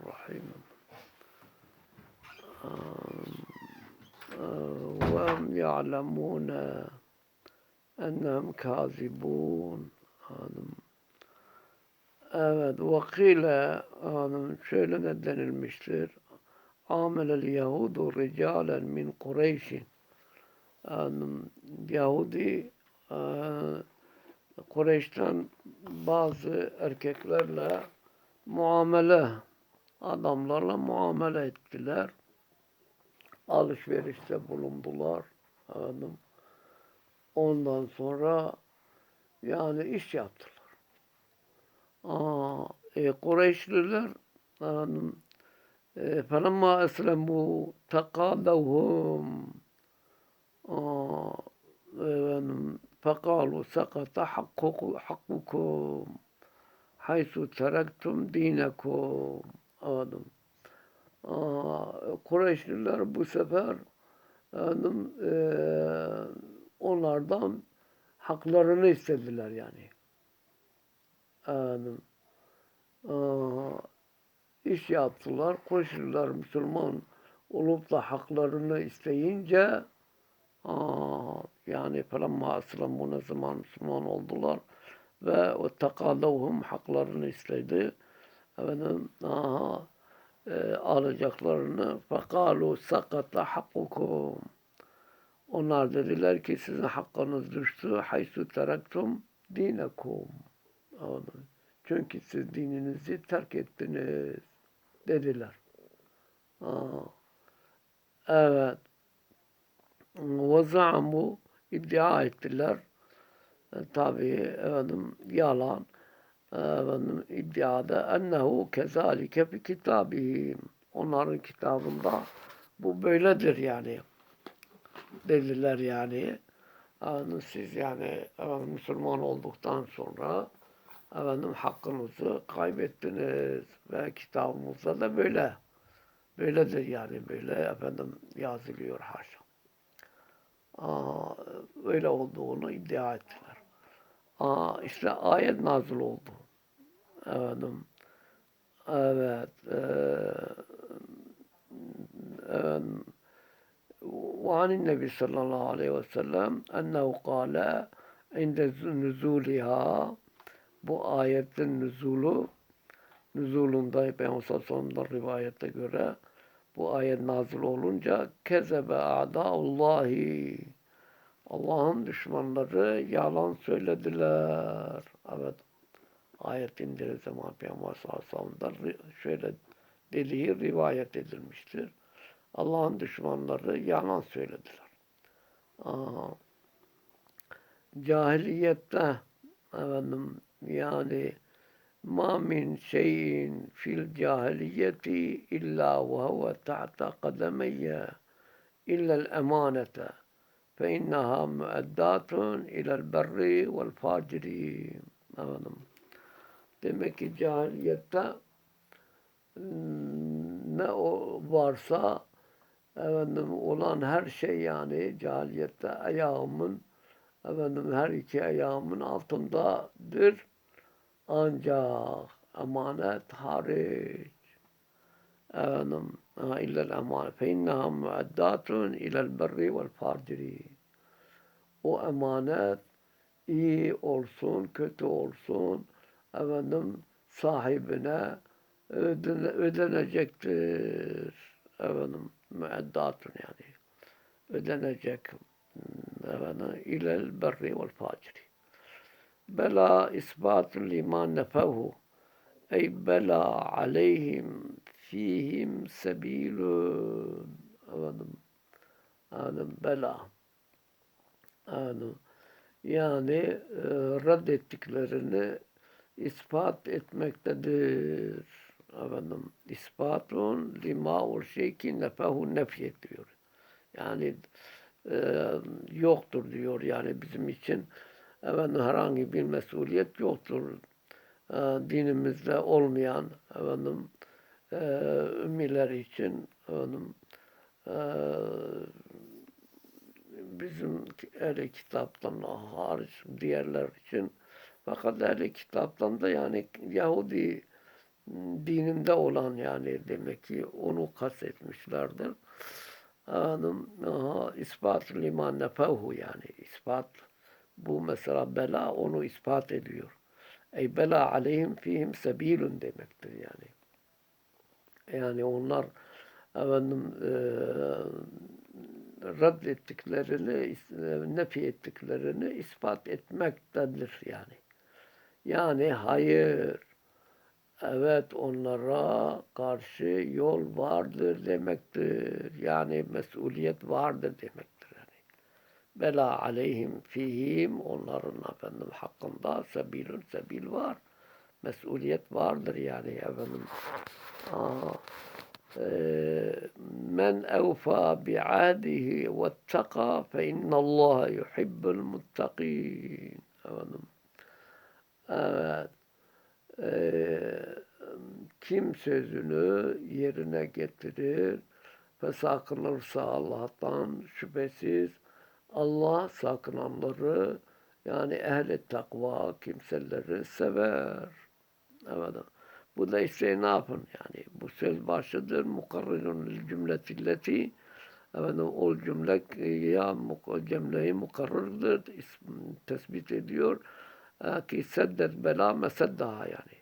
الرحيم وهم يعلمون أنهم كاذبون Evet, vakile hanım şöyle de denilmiştir. Amelel Yahudu ricalen min Kureyşin. Hanım Yahudi e, Kureyş'ten bazı erkeklerle muamele adamlarla muamele ettiler. Alışverişte bulundular. Hanım. Ondan sonra yani iş yaptılar. Aa, e, Kureyşliler hanım e, فَلَمَّا أَسْلَمُوا تَقَادَوْهُمْ efendim فَقَالُوا سَقَطَ حَقُّكُمْ حَقُّكُمْ حَيْثُ تَرَكْتُمْ دِينَكُمْ Aa, Kureyşliler bu sefer efendim, e, onlardan haklarını istediler yani. Efendim, aa, iş yaptılar. Kureyşliler Müslüman olup da haklarını isteyince aa, yani felemma aslamu ne zaman Müslüman oldular ve takadavhum haklarını istedi. Efendim, aha, e, alacaklarını fekalu sakata hakkukum onlar dediler ki sizin hakkınız düştü haysu teraktum dinekum Anladın? çünkü siz dininizi terk ettiniz dediler. Aa, evet. Ve za'mu iddia ettiler. E, tabi efendim yalan efendim iddiada ennehu kezalike fi kitabihim. Onların kitabında bu böyledir yani. Dediler yani. Efendim siz yani efendim, Müslüman olduktan sonra efendim hakkınızı kaybettiniz ve kitabımızda da böyle. Böyledir yani böyle efendim yazılıyor haşa. Aa, öyle olduğunu iddia ettiler. Aa, işte ayet nazil oldu. Efendim, evet, e, efendim, وعن النبي صلى الله عليه وسلم أنه قال عند نزولها bu ayetin nüzulu nüzulunda Peygamber sallallahu rivayete göre bu ayet nazil olunca kezebe a'daullahi Allah'ın düşmanları yalan söylediler. Evet. Ayet indirir zaman Peygamber sallallahu şöyle dediği rivayet edilmiştir. Allah'ın düşmanları yalan söylediler. Aa, cahiliyette efendim yani ma min şeyin fil cahiliyeti illa ve huve ta'ta kademeyye illa'l emanete fe inneha müeddatun ila'l berri vel faciri efendim demek ki cahiliyette ne o varsa efendim olan her şey yani cahiliyette ayağımın efendim her iki ayağımın altındadır. Ancak emanet hariç efendim illel emanet fe inneha müeddatun ilel berri vel faciri o emanet iyi olsun kötü olsun efendim sahibine ödene, ödenecektir. Efendim müeddatun yani. Ödenecek efendim ilel berri vel faciri. Bela isbatul iman nefehu ey bela aleyhim fihim sebilun. Efendim efendim bela. Efendim yani e, reddettiklerini ispat etmektedir. Efendim, ispatun lima ul şeyki nefehu nefyet diyor. Yani e, yoktur diyor yani bizim için efendim herhangi bir mesuliyet yoktur. E, dinimizde olmayan efendim e, ümmiler için efendim e, bizim ehli kitaptan hariç diğerler için fakat ehli kitaptan da yani Yahudi dininde olan yani demek ki onu kastetmişlerdir. Aha, ispat liman nefehu yani ispat bu mesela bela onu ispat ediyor. Ey bela aleyhim fihim sebilun demektir yani. Yani onlar efendim e, reddettiklerini, nefi ettiklerini ispat etmektedir yani. Yani hayır, evet onlara karşı yol vardır demektir. Yani mesuliyet vardır demektir yani. Bela aleyhim fihim onların efendim hakkında sebilun sebil var. Mesuliyet vardır yani efendim. Aa, eee, men evfa bi'adihi vettaka fe innallaha yuhibbul muttakin. Efendim. Evet. Eee, kim sözünü yerine getirir ve sakınırsa Allah'tan şüphesiz Allah sakınanları yani ehli takva kimseleri sever. Evet. Bu da işte ne yapın yani bu söz başıdır. Mukarrirun cümletilleti efendim o cümle ya cümleyi mukarrırdır. ism- tespit ediyor. Ki seddet bela meseddaha yani.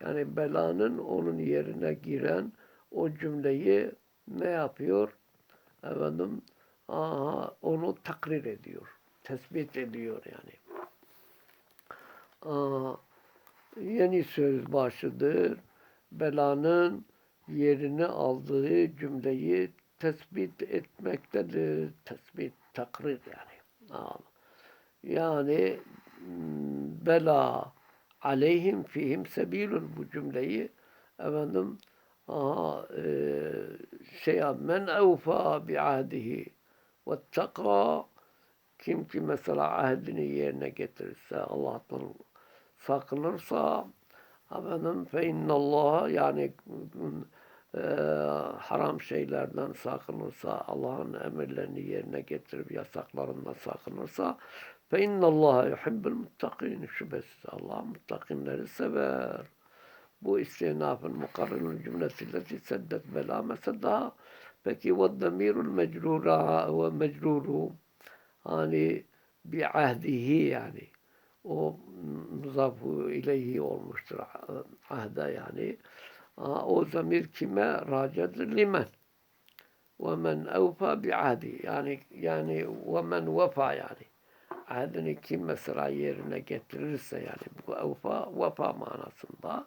Yani belanın onun yerine giren o cümleyi ne yapıyor? Efendim aha, onu takrir ediyor. Tespit ediyor yani. Aa, yeni söz başıdır. Belanın yerini aldığı cümleyi tespit etmektedir. Tespit, takrir yani. Aa, Yani bela aleyhim fihim sebilun. Bu cümleyi efendim aha, e, şey men evfa bi ahdihi ve taka kim ki mesela ahdini yerine getirirse Allah'tan sakınırsa efendim fe innallah yani e, haram şeylerden sakınırsa Allah'ın emirlerini yerine getirip yasaklarından sakınırsa fe innallaha yuhibbul muttakin şüphesiz Allah muttakinleri sever. Bu istinafın mukarrarın cümlesiyle seddet bela mesela peki ve demirul mecrura ve mecruru hani bi ahdihi yani o muzafu ileyhi olmuştur ahda yani. O zamir kime racadır? Limen. Ve men evfa bi ahdi. Yani yani ve men vefa yani. Ahdini kim mesela yerine getirirse yani bu evfa vefa manasında.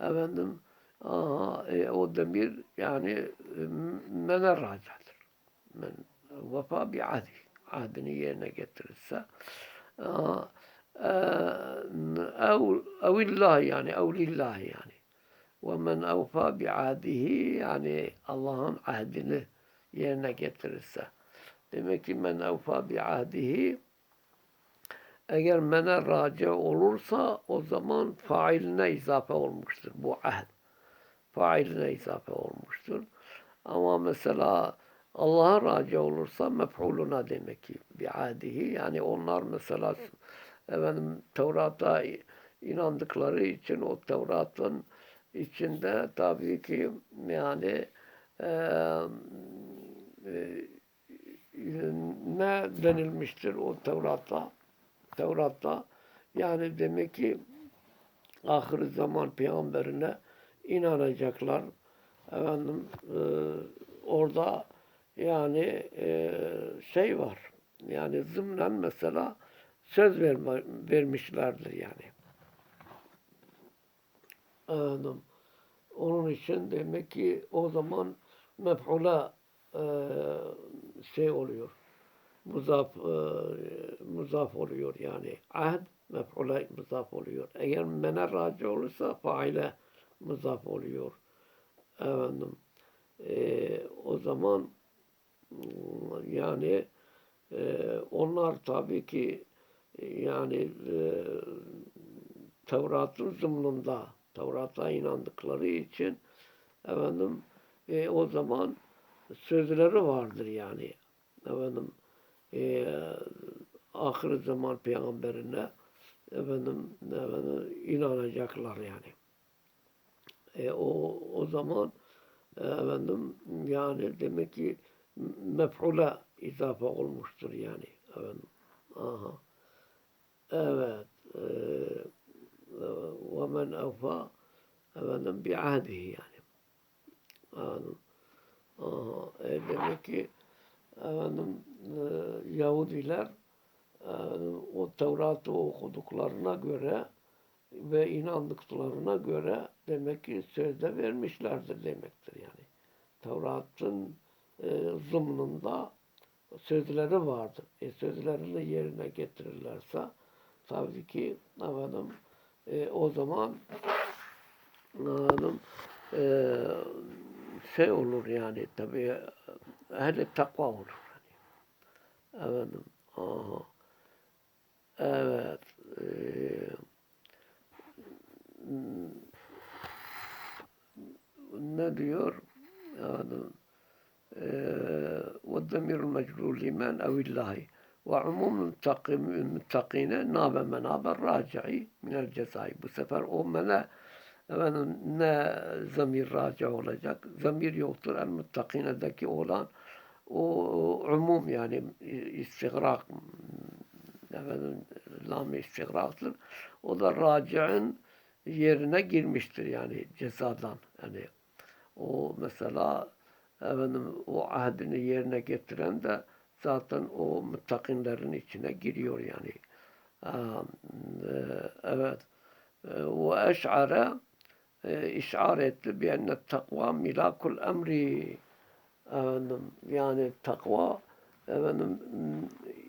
Efendim aa, e, o demir yani e, mene racadır. Men vefa bi ahdi. Ahdini yerine getirirse. Aa, e, ev, evillah yani evlillah yani. Ve men evfa bi'adihi yani Allah'ın ahdini yerine getirirse. Demek ki men evfa bi'adihi eğer mene raci olursa o zaman failine izafe olmuştur bu ahd. Failine izafe olmuştur. Ama mesela Allah'a raci olursa mef'uluna demek ki bi'adihi. Yani onlar mesela efendim Tevrat'a inandıkları için o Tevrat'ın içinde tabii ki yani e, e, ne denilmiştir o Tevrat'ta? Tevrat'ta yani demek ki ahir zaman peygamberine inanacaklar. Efendim e, orada yani e, şey var. Yani zımnen mesela söz verme, vermişlerdir yani. Efendim, onun için demek ki o zaman mef'ula e, şey oluyor. Muzaf, e, muzaf oluyor yani. Ahd mef'ula muzaf oluyor. Eğer mene raci olursa faile muzaf oluyor. Efendim, e, o zaman yani e, onlar tabii ki yani e, Tevrat'ın zımnında Tevrat'a inandıkları için efendim e, o zaman sözleri vardır yani. Efendim e, ahir zaman peygamberine efendim, efendim inanacaklar yani. E, o o zaman e, efendim yani demek ki mef'ule izafe olmuştur yani efendim. Aha. Evet. E, ve men evfa efendim bi ahdihi yani. Efendim. Aha. E, demek ki efendim e, Yahudiler efendim, o Tevrat'ı okuduklarına göre ve inandıklarına göre demek ki sözde vermişlerdir demektir yani. Tevrat'ın e, zımnında sözleri vardır. E, sözlerini yerine getirirlerse tabii ki efendim, e, o zaman efendim, e, şey olur yani tabii ehli takva olur. Yani. Efendim, aha. Evet. E, ne diyor? Yani والضمير المجرور لمن أو الله وعموم المتقين ناب مناب الراجعي من الcezai. Bu sefer o mene efendim, ne zamir raci olacak? Zamir yoktur. El muttakine'deki olan o umum yani istigrak efendim, lam istigraktır. O da raci'in yerine girmiştir yani cezadan. Yani o mesela efendim o ahdini yerine getiren de zaten o muttakinlerin içine giriyor yani. Evet. Ve eş'are işar etti bi enne takva milakul emri. Efendim, yani takva efendim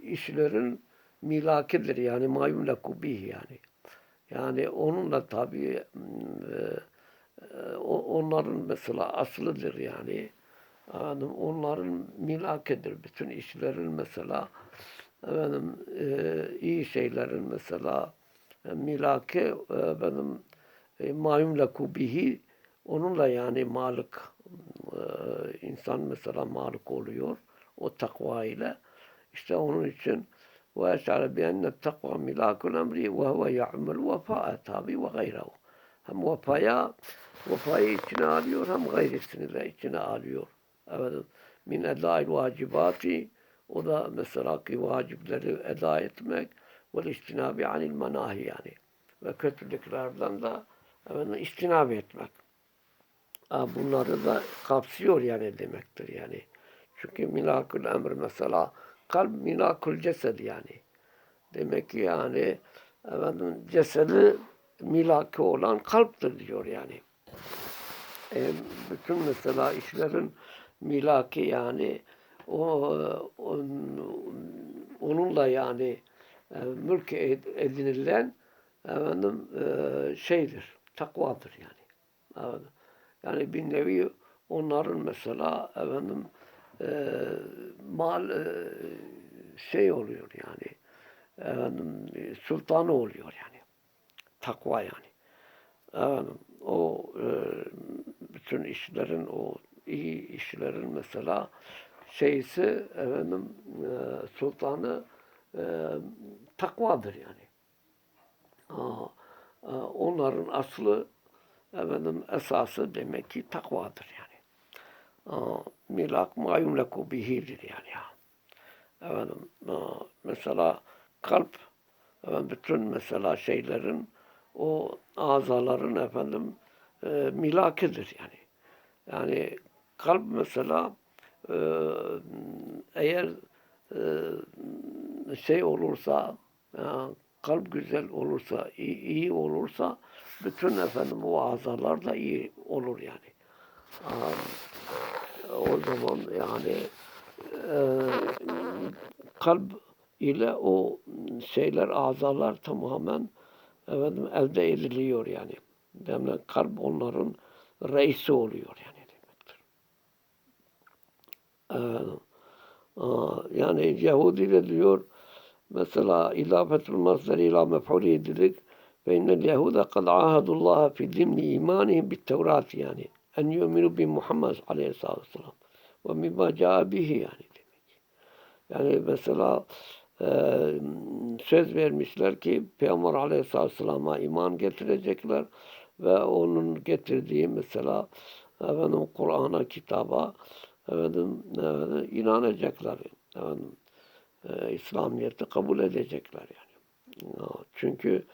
işlerin milakidir yani mayumleku bih yani. Yani onunla tabi onların mesela aslıdır yani. Efendim, onların milakidir. Bütün işlerin mesela efendim, e, iyi şeylerin mesela e, milaki e, e, mayumleku bihi onunla yani malik e, insan mesela malik oluyor o takva ile. İşte onun için ve eşare bi enne takva milakul emri ve huve ya'mel vefa'a tabi ve gayrehu. Hem vefaya vefayı içine alıyor hem gayrisini de içine alıyor. Evet, min edail vacibati o da mesela ki vacipleri eda etmek ve istinabi anil menahi yani ve kötülüklerden de evet, istinab etmek. Bunları da kapsıyor yani demektir yani. Çünkü milakul emr mesela kalp milakul cesed yani. Demek ki yani efendim cesedi milaki olan kalptir diyor yani. E, bütün mesela işlerin milaki yani o, on, onunla yani e, mülk edinilen efendim e, şeydir, takvadır yani. Efendim, yani bir nevi onların mesela efendim e, mal e, şey oluyor yani efendim sultanı oluyor yani. Takva yani. Efendim, o e, bütün işlerin o iyi işlerin mesela şeysi efendim e, sultanı e, takvadır yani. Aa, e, onların aslı efendim esası demek ki takvadır yani. Aa, milak ma yumleku bihidir yani. Ya. Efendim aa, mesela kalp efendim, bütün mesela şeylerin o azaların efendim e, milakidir yani. Yani kalp mesela e, eğer e, şey olursa kalp güzel olursa, iyi, iyi olursa bütün efendim o azalar da iyi olur yani. o zaman yani e, kalp ile o şeyler, azalar tamamen efendim elde ediliyor yani. Demek kalp onların reisi oluyor yani. yani Yahudi de diyor mesela ilafetul masderi ila mef'uli dedik ve innel Yahuda kad ahadullah fi dimni imanihim bit Tevrat yani en yuminu bi Muhammed aleyhisselatü vesselam ve mimma caa bihi yani demek. Yani mesela e, söz vermişler ki Peygamber aleyhisselatü vesselama iman getirecekler ve onun getirdiği mesela efendim Kur'an'a, kitaba efendim, efendim inanacaklar. Efendim, e, İslamiyet'i kabul edecekler yani. Ya, Çünkü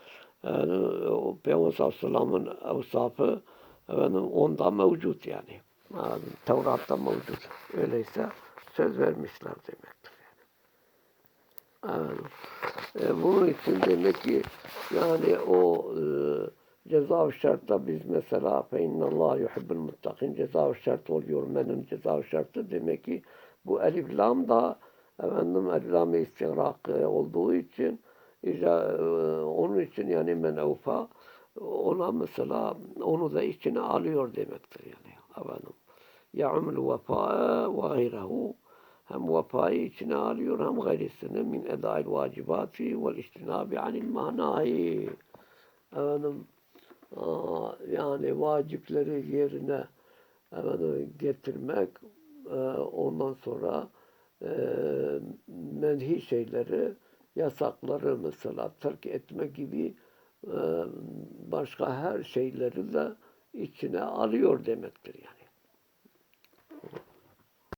yani, o Peygamber sallallahu aleyhi ve sellem'in evsafı efendim, onda mevcut yani. yani. Tevrat'ta mevcut. Öyleyse söz vermişler demektir. Yani. Evet. E, bunun için demek ki yani o e, ceza şartta biz mesela fe innallah yuhibbul muttakin ceza şart oluyor menün ceza şartı demek ki bu elif lam da efendim elif lam istigrak e, olduğu için icra, e, onun için yani men evfa ona mesela onu da içine alıyor demektir yani efendim. Ya'mul vefa'a ve gayrehu hem vefayı içine alıyor hem gayrisini min edail vacibati vel istinabi anil manahi. Efendim, aa, yani vacipleri yerine efendim, getirmek e, ondan sonra e, menhi şeyleri yasakları mesela terk etme gibi e, başka her şeyleri de içine alıyor demektir yani.